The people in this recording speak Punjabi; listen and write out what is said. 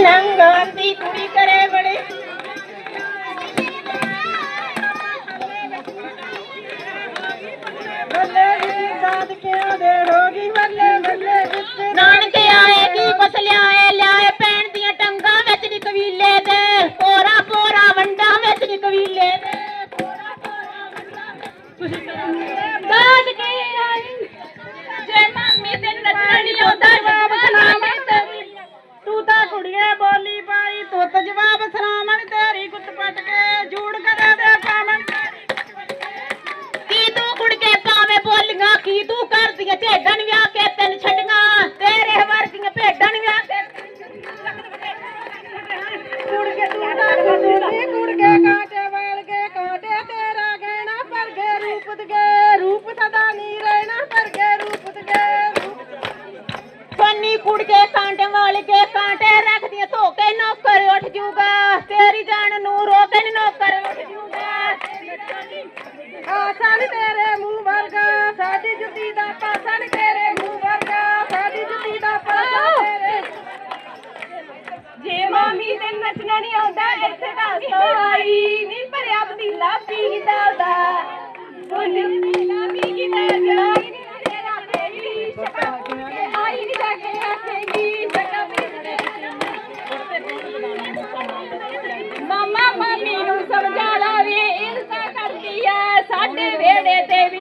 ਨੰਗਾਂ ਦੀ ਕੁੜੀ ਕਰੇ ਬੜੇ ਬੱਲੇ ਜੀ ਦਾਦਕਿਆਂ ਦੇ ਰੋਗੀ ਬੱਲੇ ਬੱਲੇ ਜਿੱਤੇ ਨਾਨਕੇ ਆਏ ਕੀ ਕੁਛ ਲਿਆਏ? ਲਿਆਏ ਪੈਣ ਦੀਆਂ ਟੰਗਾਂ ਵਿੱਚ ਨੀ ਕਬੀਲੇ ਦੇ। ਪੋਰਾ ਪੋਰਾ ਵੰਡਾਂ ਵਿੱਚ ਨੀ ਕਬੀਲੇ ਦੇ। ਪੋਰਾ ਪੋਰਾ ਵੰਡਾਂ ਦਾਦ ਕੀ ਤੂੰ ਕਰਦੀਆਂ ਢੇਡਣ ਵਿਆਹ ਕੇ ਤੈਨੂੰ ਛੱਡੀਆਂ? ਤੇਰੇ ਵਰਗੀਆਂ ਭੇਡਾਂ ਵਿਆਹ ਕੇ ਕੁੜ ਕੇ ਕੁੜ ਕੇ ਕਾਂਟੇ ਵਾਲ ਕੇ ਕਾਂਟੇ ਤੇਰਾ ਗਹਿਣਾ ਪਰ ਗੇ ਰੂਪ ਦਗੇ ਰੂਪ ਸਦਾ ਨੀ ਰਹਿਣਾ ਪਰ ਗੇ ਰੂਪ ਦਗੇ ਰੂਪ ਪੰਨੀ ਕੁੜ ਕੇ ਕਾਂਟੇ ਵਾਲ ਕੇ ਕਾਂਟੇ ਰੱਖਦੀਆਂ ਧੋ